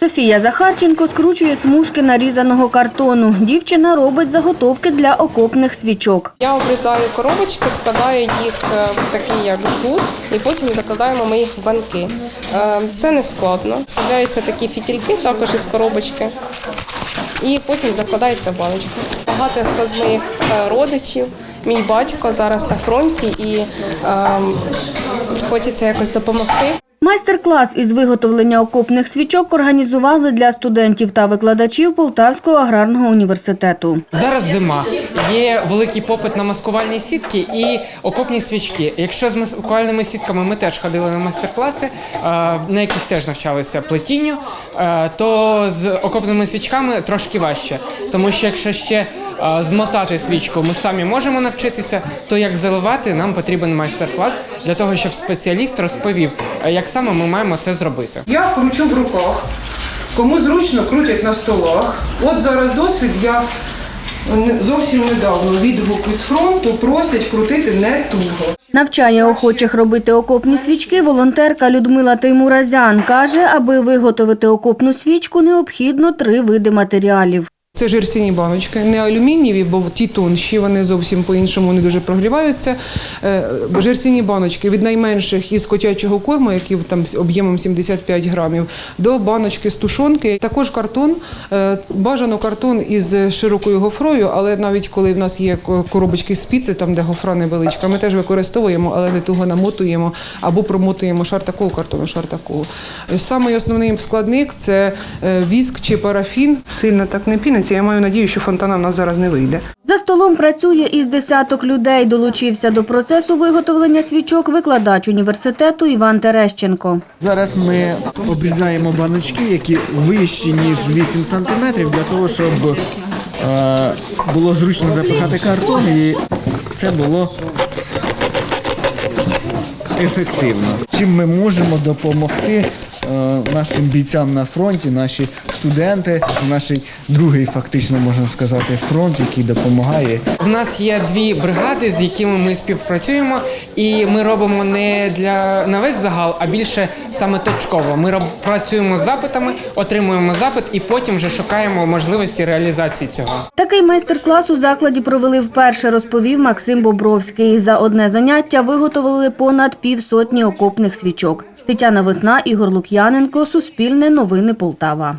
Софія Захарченко скручує смужки нарізаного картону. Дівчина робить заготовки для окопних свічок. Я обрізаю коробочки, складаю їх е, в такий як жгут, і потім закладаємо ми їх в банки. Е, Це не складно. Вставляються такі фітільки також із коробочки, і потім закладається в баночку. Багато хто з моїх е, родичів, мій батько зараз на фронті і ем, хочеться якось допомогти. Майстер-клас із виготовлення окопних свічок організували для студентів та викладачів Полтавського аграрного університету. Зараз зима. Є великий попит на маскувальні сітки і окопні свічки. Якщо з маскувальними сітками ми теж ходили на майстер-класи, на яких теж навчалися плетінню, то з окопними свічками трошки важче. Тому що якщо ще змотати свічку ми самі можемо навчитися, то як заливати, нам потрібен майстер-клас для того, щоб спеціаліст розповів, як саме ми маємо це зробити. Я кручу в руках. Кому зручно крутять на столах. От зараз досвід я не- зовсім недавно відгук із фронту просять крутити не туго. Навчає охочих робити окопні свічки волонтерка Людмила Теймуразян. Каже, аби виготовити окопну свічку, необхідно три види матеріалів. Це жерстяні баночки, не алюмінієві, бо ті тонші, вони зовсім по-іншому не дуже прогріваються. Е, Жерстяні баночки від найменших із котячого корму, які там об'ємом 75 грамів, до баночки з тушонки. Також картон, е, бажано картон із широкою гофрою, але навіть коли в нас є коробочки з піци, там де гофра невеличка, ми теж використовуємо, але не туго намотуємо або промотуємо шар такого картону, шар такого. Самий основний складник це е, віск чи парафін. Сильно так не піниться. Я маю надію, що фонтана в нас зараз не вийде. За столом працює із десяток людей. Долучився до процесу виготовлення свічок викладач університету Іван Терещенко. Зараз ми обрізаємо баночки, які вищі, ніж 8 сантиметрів, для того, щоб е, було зручно запихати картон і це було ефективно. Чим ми можемо допомогти нашим бійцям на фронті, наші студенти, наш другий фактично можна сказати фронт, який допомагає У нас є дві бригади, з якими ми співпрацюємо, і ми робимо не для на весь загал, а більше саме точково. Ми роб, працюємо з запитами, отримуємо запит і потім вже шукаємо можливості реалізації цього. Такий майстер-клас у закладі провели вперше, розповів Максим Бобровський. За одне заняття виготовили понад півсотні окопних свічок. Тетяна Весна, Ігор Лук'яненко, Суспільне новини Полтава.